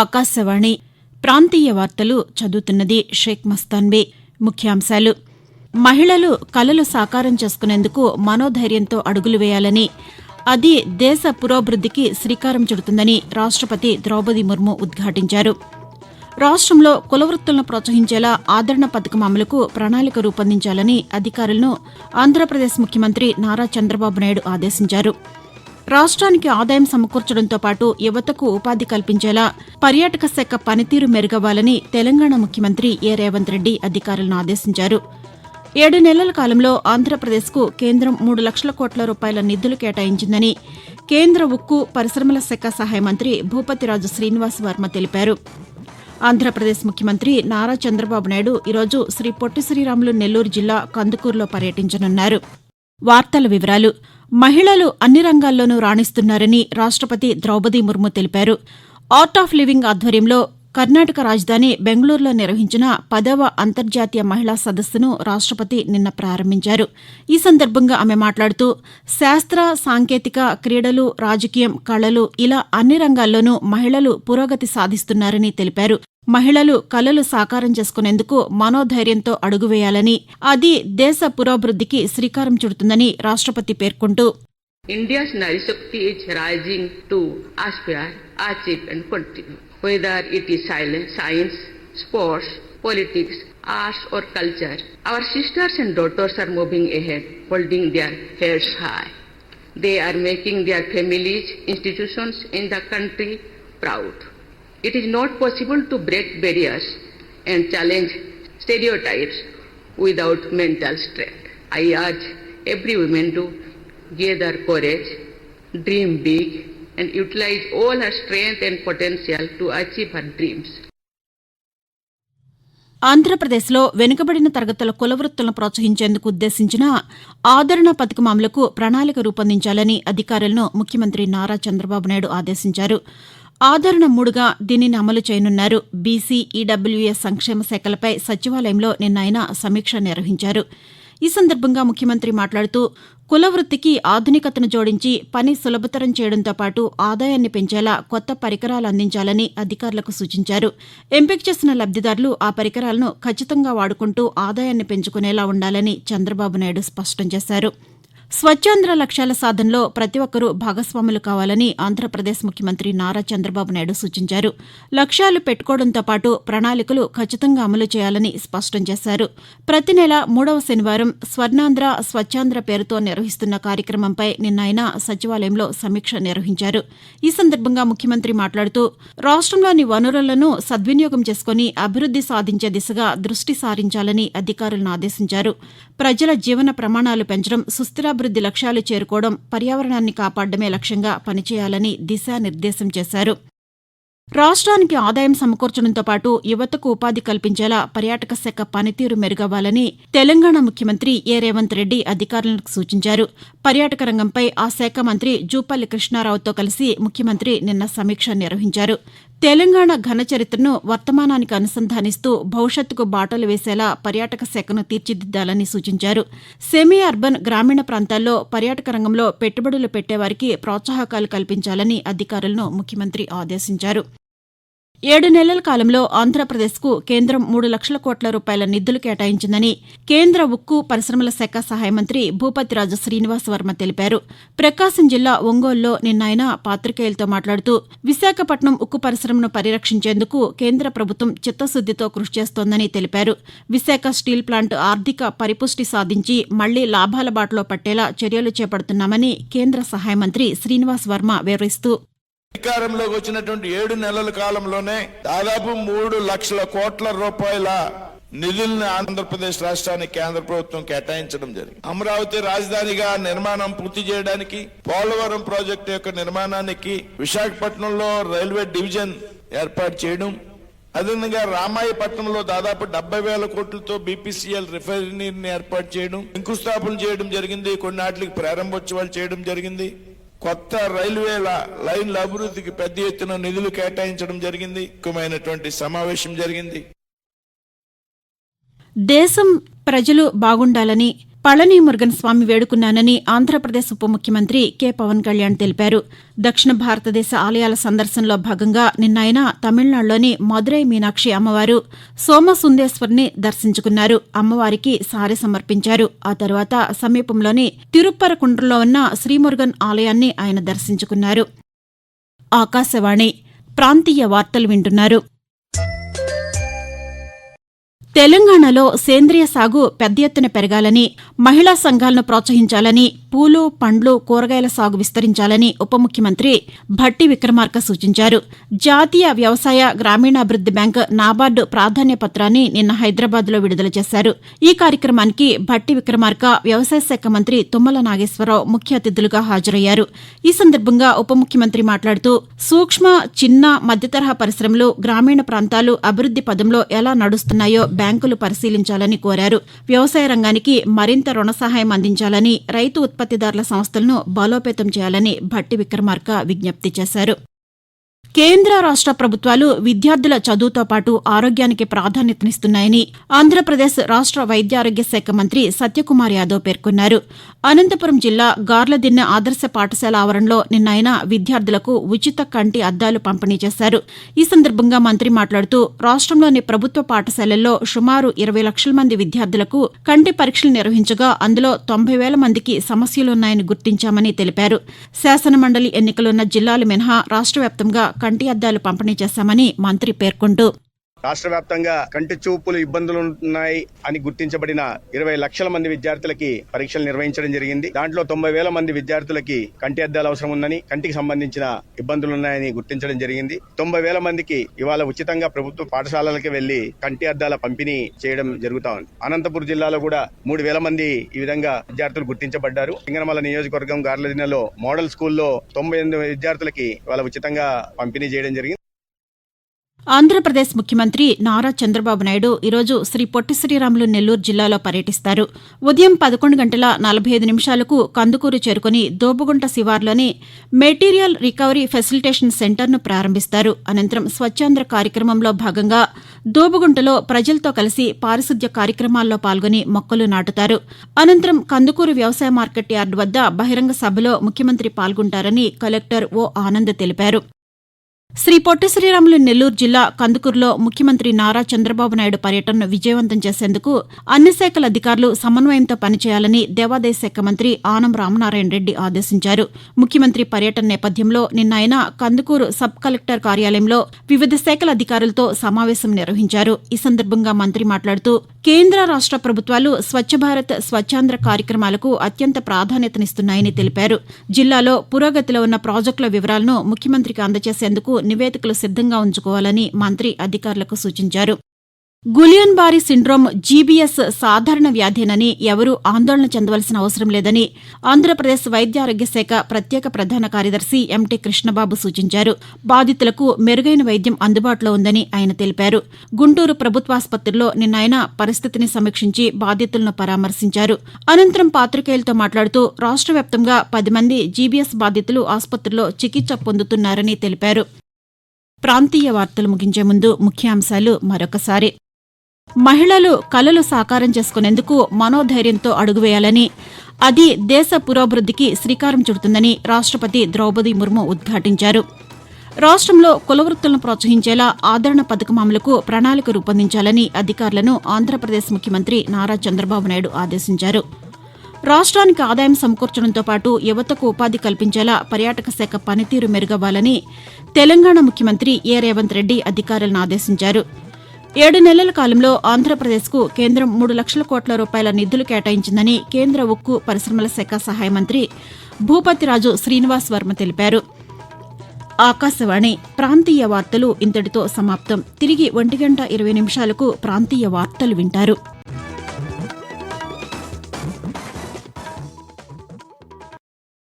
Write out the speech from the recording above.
ఆకాశవాణి. ప్రాంతీయ వార్తలు చదువుతున్నది షేక్ మస్తాన్బీ ముఖ్యాంశాలు. మహిళలు కలలు సాకారం చేసుకునేందుకు మనోధైర్యంతో అడుగులు వేయాలని అది దేశ పురోభివృద్దికి శ్రీకారం చుడుతుందని రాష్టపతి ద్రౌపది ముర్ము ఉద్ఘాటించారు. రాష్ట్రంలో కులవృత్తులను ప్రోత్సహించేలా ఆదరణ పథకం అమలుకు ప్రణాళిక రూపొందించాలని అధికారులను ఆంధ్రప్రదేశ్ ముఖ్యమంత్రి నారా చంద్రబాబు నాయుడు ఆదేశించారు. రాష్ట్రానికి ఆదాయం సమకూర్చడంతో పాటు యువతకు ఉపాధి కల్పించేలా పర్యాటక శాఖ పనితీరు మెరుగవ్వాలని తెలంగాణ ముఖ్యమంత్రి ఏ. రేవంత్ రెడ్డి అధికారులను ఆదేశించారు. ఏడు నెలల కాలంలో ఆంధ్రప్రదేశ్కు కేంద్రం మూడు లక్షల కోట్ల రూపాయల నిధులు కేటాయించిందని కేంద్ర ఉక్కు పరిశ్రమల శాఖ సహాయ మంత్రి భూపతిరాజు శ్రీనివాస్ వర్మ తెలిపారు. ఆంధ్రప్రదేశ్ ముఖ్యమంత్రి నారా చంద్రబాబు నాయుడు ఈరోజు శ్రీ పొట్టి శ్రీరాములు నెల్లూరు జిల్లా కందుకూరులో పర్యటించనున్నారు. వార్తల వివరాలు మహిళలు అన్ని రంగాల్లోనూ రాణిస్తున్నారని రాష్టపతి ద్రౌపది ముర్ము తెలిపారు. ఆర్ట్ ఆఫ్ లివింగ్ ఆధ్వర్యంలో కర్ణాటక రాజధాని బెంగళూరులో నిర్వహించిన పదవ అంతర్జాతీయ మహిళా సదస్సును రాష్టపతి నిన్న ప్రారంభించారు ఈ సందర్భంగా ఆమె మాట్లాడుతూ శాస్త్ర సాంకేతిక క్రీడలు రాజకీయం కళలు ఇలా అన్ని రంగాల్లోనూ మహిళలు పురోగతి సాధిస్తున్నారని తెలిపారు మహిళలు కలలు సాకారం చేసుకునేందుకు మనోధైర్యంతో అడుగు వేయాలని అది దేశ పురోభివృద్ధికి శ్రీకారం చుడుతుందని రాష్టపతి పేర్కొంటూ India's Nari Shakti is rising to aspire, achieve and. Whether it is science, sports, politics, arts or culture, our sisters and daughters are moving ahead, holding their heads high. They are making their families, institutions in the country proud. It is not possible to break barriers and challenge stereotypes without mental strength. I urge every woman to gather courage, dream big, and utilize all her strength and potential to achieve her dreams. ఆంధ్రప్రదేశ్లో వెనుకబడిన తరగతుల కులవృత్తులను ప్రోత్సహించేందుకు ఉద్దేశించిన ఆదరణ పథకం అమలుకు ప్రణాళిక రూపొందించాలని అధికారులను ముఖ్యమంత్రి నారా చంద్రబాబు నాయుడు ఆదేశించారు. ఆదరణ మూడుగా దీనిని అమలు చేయనున్నారు. బీసీ ఈడబ్ల్యూఎస్ సంక్షేమ శాఖలపై సచివాలయంలో నిన్న ఆయన సమీక్ష నిర్వహించారు. ఈ సందర్భంగా ముఖ్యమంత్రి మాట్లాడుతూ కులవృత్తికి ఆధునికతను జోడించి పని సులభతరం చేయడంతో పాటు ఆదాయాన్ని పెంచేలా కొత్త పరికరాలు అందించాలని అధికారులకు సూచించారు. ఎంపిక చేసిన లబ్దిదారులు ఆ పరికరాలను ఖచ్చితంగా వాడుకుంటూ ఆదాయాన్ని పెంచుకునేలా ఉండాలని చంద్రబాబు నాయుడు స్పష్టం చేశారు. స్వచ్ఛాంధ్ర లక్ష్యాల సాధనలో ప్రతి ఒక్కరూ భాగస్వాములు కావాలని ఆంధ్రప్రదేశ్ ముఖ్యమంత్రి నారా చంద్రబాబు నాయుడు సూచించారు. లక్ష్యాలు పెట్టుకోవడంతో పాటు ప్రణాళికలు ఖచ్చితంగా అమలు చేయాలని స్పష్టం చేశారు. ప్రతి నెల మూడవ శనివారం స్వర్ణాంధ్ర స్వచ్ఛాంధ్ర పేరుతో నిర్వహిస్తున్న కార్యక్రమంపై నిన్న ఆయన సచివాలయంలో సమీక్ష నిర్వహించారు. ఈ సందర్భంగా ముఖ్యమంత్రి మాట్లాడుతూ రాష్ట్రంలోని వనరులను సద్వినియోగం చేసుకుని అభివృద్ది సాధించే దిశగా దృష్టి సారించాలని అధికారులను ఆదేశించారు. ప్రజల జీవన ప్రమాణాలు పెంచడం అభివృద్ది లక్ష్యాలు చేరుకోవడం పర్యావరణాన్ని కాపాడమే లక్ష్యంగా పనిచేయాలని దిశానిర్దేశం చేశారు. రాష్ట్రానికి ఆదాయం సమకూర్చడంతో పాటు యువతకు ఉపాధి కల్పించేలా పర్యాటక శాఖ పనితీరు మెరుగవ్వాలని తెలంగాణ ముఖ్యమంత్రి ఏ. రేవంత్ రెడ్డి అధికారులకు సూచించారు. పర్యాటక రంగంపై ఆ శాఖ మంత్రి జూపల్లి కృష్ణారావుతో కలిసి ముఖ్యమంత్రి నిన్న సమీక్ష నిర్వహించారు. తెలంగాణ ఘన చరిత్రను వర్తమానానికి అనుసంధానిస్తూ భవిష్యత్తుకు బాటలు వేసేలా పర్యాటక శాఖను తీర్చిదిద్దాలని సూచించారు. సెమీ అర్బన్ గ్రామీణ ప్రాంతాల్లో పర్యాటక రంగంలో పెట్టుబడులు పెట్టేవారికి ప్రోత్సాహకాలు కల్పించాలని అధికారులను ముఖ్యమంత్రి ఆదేశించారు. ఏడు నెలల కాలంలో ఆంధ్రప్రదేశ్కు కేంద్రం మూడు లక్షల కోట్ల రూపాయల నిధులు కేటాయించిందని కేంద్ర ఉక్కు పరిశ్రమల శాఖ సహాయ మంత్రి భూపతిరాజు శ్రీనివాస్ వర్మ తెలిపారు. ప్రకాశం జిల్లా ఒంగోలులో నిన్న ఆయన పాతికేయులతో మాట్లాడుతూ విశాఖపట్నం ఉక్కు పరిశ్రమను పరిరక్షించేందుకు కేంద్ర ప్రభుత్వం చిత్తశుద్దితో కృషి చేస్తోందని తెలిపారు. విశాఖ స్టీల్ ప్లాంట్ ఆర్థిక పరిపుష్టి సాధించి మళ్ళీ లాభాల బాటలో పట్టేలా చర్యలు చేపడుతున్నామని కేంద్ర సహాయ మంత్రి శ్రీనివాస్ వర్మ వివరిస్తూ అధికారంలోకి వచ్చినటువంటి ఏడు నెలల కాలంలోనే దాదాపు మూడు లక్షల కోట్ల రూపాయల నిధుల్ని ఆంధ్రప్రదేశ్ రాష్ట్రానికి కేంద్ర ప్రభుత్వం కేటాయించడం జరిగింది. అమరావతి రాజధానిగా నిర్మాణం పూర్తి చేయడానికి పోలవరం ప్రాజెక్టు యొక్క నిర్మాణానికి విశాఖపట్నంలో రైల్వే డివిజన్ ఏర్పాటు చేయడం అదేవిధంగా రామాయపట్నంలో దాదాపు డెబ్బై వేల కోట్లతో బీపీసీఎల్ రిఫైనరీని ఏర్పాటు చేయడం శంకుస్థాపన చేయడం జరిగింది కొన్నాటికి ప్రారంభోత్సవాలు చేయడం జరిగింది. కొత్త రైల్వేల లైన్ల అభివృద్ధికి పెద్ద ఎత్తున నిధులు కేటాయించడం జరిగింది. ముఖ్యమైనటువంటి సమావేశం జరిగింది. దేశం ప్రజలు బాగుండాలని పళని మురుగన్ స్వామి వేడుకున్నానని ఆంధ్రప్రదేశ్ ఉప ముఖ్యమంత్రి కె. పవన్ కళ్యాణ్ తెలిపారు. దక్షిణ భారతదేశ ఆలయాల సందర్శనలో భాగంగా నిన్న ఆయన తమిళనాడులోని మదురై మీనాక్షి అమ్మవారు సోమసుందేశ్వరిని దర్శించుకున్నారు. అమ్మవారికి సారి సమర్పించారు. ఆ తర్వాత సమీపంలోని తిరుప్పరకుండ్రలో ఉన్న శ్రీమురుగన్ ఆలయాన్ని ఆయన దర్శించుకున్నారు. ఆకాశవాణి ప్రాంతీయ వార్తలు వింటున్నారు. తెలంగాణలో సేంద్రియ సాగు పెద్ద ఎత్తున పెరగాలని మహిళా సంఘాలను ప్రోత్సహించాలని పూలు పండ్లు కూరగాయల సాగు విస్తరించాలని ఉప ముఖ్యమంత్రి భట్టి విక్రమార్క సూచించారు. జాతీయ వ్యవసాయ గ్రామీణాభివృద్ది బ్యాంక్ నాబార్డు ప్రాధాన్య పత్రాన్ని నిన్న హైదరాబాద్లో విడుదల చేశారు. ఈ కార్యక్రమానికి భట్టి విక్రమార్క వ్యవసాయ శాఖ మంత్రి తుమ్మల నాగేశ్వరరావు ముఖ్య అతిథులుగా హాజరయ్యారు. ఈ సందర్భంగా ఉప ముఖ్యమంత్రి మాట్లాడుతూ సూక్ష్మ చిన్న మధ్యతరహా పరిశ్రమలు గ్రామీణ ప్రాంతాలు అభివృద్ది పదంలో ఎలా నడుస్తున్నాయో బ్యాంకులు పరిశీలించాలని కోరారు. వ్యవసాయ రంగానికి మరింత రుణ సహాయం అందించాలని రైతు ఉత్పత్తిదారుల సంస్థలను బలోపేతం చేయాలని భట్టి విక్రమార్క విజ్ఞప్తి చేశారు. కేంద్ర రాష్ట ప్రభుత్వాలు విద్యార్థుల చదువుతో పాటు ఆరోగ్యానికి ప్రాధాన్యతనిస్తున్నాయని ఆంధ్రప్రదేశ్ రాష్ట వైద్యారోగ్య శాఖ మంత్రి సత్యకుమార్ యాదవ్ పేర్కొన్నారు. అనంతపురం జిల్లా గార్లదిన్న ఆదర్శ పాఠశాల ఆవరణలో నిన్న ఆయన విద్యార్థులకు ఉచిత కంటి అద్దాలు పంపిణీ చేశారు. ఈ సందర్భంగా మంత్రి మాట్లాడుతూ రాష్ట్రంలోని ప్రభుత్వ పాఠశాలల్లో సుమారు ఇరవై లక్షల మంది విద్యార్థులకు కంటి పరీక్షలు నిర్వహించగా అందులో తొంభై వేల మందికి సమస్యలున్నాయని గుర్తించామని తెలిపారు. శాసనమండలి ఎన్నికలున్న జిల్లాలు మినహా రాష్ట్ర వ్యాప్తంగా కంటి అద్దాలు పంపిణీ చేశామని మంత్రి పేర్కొంటూ రాష్ట్ర వ్యాప్తంగా కంటి చూపులు ఇబ్బందులు ఉన్నాయి అని గుర్తించబడిన ఇరవై లక్షల మంది విద్యార్థులకి పరీక్షలు నిర్వహించడం జరిగింది. దాంట్లో తొంభై వేల మంది విద్యార్థులకి కంటి అద్దాలు అవసరం ఉందని కంటికి సంబంధించిన ఇబ్బందులు ఉన్నాయని గుర్తించడం జరిగింది. తొంభై వేల మందికి ఇవాళ ఉచితంగా ప్రభుత్వ పాఠశాలలకి వెళ్ళి కంటి అద్దాల పంపిణీ చేయడం జరుగుతా ఉంది. అనంతపురం జిల్లాలో కూడా మూడు వేల మంది ఈ విధంగా విద్యార్థులు గుర్తించబడ్డారు. సింగనమల నియోజకవర్గం గార్లదినలో మోడల్ స్కూల్లో తొంభై ఎనిమిది విద్యార్థులకి ఇవాళ ఉచితంగా పంపిణీ చేయడం జరిగింది. ఆంధ్రప్రదేశ్ ముఖ్యమంత్రి నారా చంద్రబాబు నాయుడు ఈరోజు శ్రీ పొట్టి శ్రీరాములు నెల్లూరు జిల్లాలో పర్యటిస్తారు. ఉదయం పదకొండు గంటల నలభై ఐదు నిమిషాలకు కందుకూరు చేరుకుని దోబుగుంట శివార్లోని మెటీరియల్ రికవరీ ఫెసిలిటేషన్ సెంటర్ను ప్రారంభిస్తారు. అనంతరం స్వచ్ఛాంధ్ర కార్యక్రమంలో భాగంగా దోబుగుంటలో ప్రజలతో కలిసి పారిశుద్ధ్య కార్యక్రమాల్లో పాల్గొని మొక్కలు నాటుతారు. అనంతరం కందుకూరు వ్యవసాయ మార్కెట్ యార్డు వద్ద బహిరంగ సభలో ముఖ్యమంత్రి పాల్గొంటారని కలెక్టర్ ఓ ఆనంద్ తెలిపారు. శ్రీ పొట్టి శ్రీరాములు నెల్లూరు జిల్లా కందుకూరులో ముఖ్యమంత్రి నారా చంద్రబాబు నాయుడు పర్యటనను విజయవంతం చేసేందుకు అన్ని శాఖల అధికారులు సమన్వయంతో పనిచేయాలని దేవాదాయ శాఖ మంత్రి ఆనం రామనారాయణ రెడ్డి ఆదేశించారు. ముఖ్యమంత్రి పర్యటన నేపథ్యంలో నిన్న ఆయన కందుకూరు సబ్ కలెక్టర్ కార్యాలయంలో వివిధ శాఖల అధికారులతో సమావేశం నిర్వహించారు. ఈ సందర్భంగా మంత్రి మాట్లాడుతూ కేంద్ర రాష్ట ప్రభుత్వాలు స్వచ్ఛ భారత్ స్వచ్ఛాంధ్ర కార్యక్రమాలకు అత్యంత ప్రాధాన్యతనిస్తున్నాయని తెలిపారు. జిల్లాలో పురోగతిలో ఉన్న ప్రాజెక్టుల వివరాలను ముఖ్యమంత్రికి అందజేసేందుకు నివేదికలు సిద్దంగా ఉంచుకోవాలని మంత్రి అధికారులకు సూచించారు. గులియన్ బారి సిండ్రోమ్ జీబీఎస్ సాధారణ వ్యాధేనని ఎవరూ ఆందోళన చెందవలసిన అవసరం లేదని ఆంధ్రప్రదేశ్ వైద్య ఆరోగ్య శాఖ ప్రత్యేక ప్రధాన కార్యదర్శి ఎంటీ కృష్ణబాబు సూచించారు. బాధితులకు మెరుగైన వైద్యం అందుబాటులో ఉందని ఆయన తెలిపారు. గుంటూరు ప్రభుత్వాసుపత్రిలో నిన్న ఆయన పరిస్థితిని సమీక్షించి బాధితులను పరామర్శించారు. అనంతరం పాతికేయులతో మాట్లాడుతూ రాష్ట్ర వ్యాప్తంగా పది మంది జీబీఎస్ బాధితులు ఆసుపత్రిలో చికిత్స పొందుతున్నారని తెలిపారు. ప్రాంతీయ వార్తలు ముగించే ముందు ముఖ్యాంశాలు మరొకసారి. మహిళలు కలలు సాకారం చేసుకునేందుకు మనోధైర్యంతో అడుగువేయాలని అది దేశ పురోభివృద్ధికి శ్రీకారం చుడుతుందని రాష్ట్రపతి ద్రౌపది ముర్ము ఉద్ఘాటించారు. రాష్ట్రంలో కులవృత్తులను ప్రోత్సహించేలా ఆదరణ పథకం అమలుకు ప్రణాళిక రూపొందించాలని అధికారులను ఆంధ్రప్రదేశ్ ముఖ్యమంత్రి నారా చంద్రబాబు నాయుడు ఆదేశించారు. రాష్ట్రానికి ఆదాయం సమకూర్చడంతో పాటు యువతకు ఉపాధి కల్పించేలా పర్యాటక శాఖ పనితీరు మెరుగవ్వాలని తెలంగాణ ముఖ్యమంత్రి ఏ రేవంత్ రెడ్డి అధికారులను ఆదేశించారు. ఏడు నెలల కాలంలో ఆంధ్రప్రదేశ్కు కేంద్రం మూడు లక్షల కోట్ల రూపాయల నిధులు కేటాయించిందని కేంద్ర ఉక్కు పరిశ్రమల శాఖ సహాయ మంత్రి భూపతిరాజు శ్రీనివాస్ వర్మ తెలిపారు. ఆకాశవాణి ప్రాంతీయ వార్తలు ఇంతటితో సమాప్తం. తిరిగి ఒంటి గంట ఇరవై నిమిషాలకు ప్రాంతీయ వార్తలు వింటారు.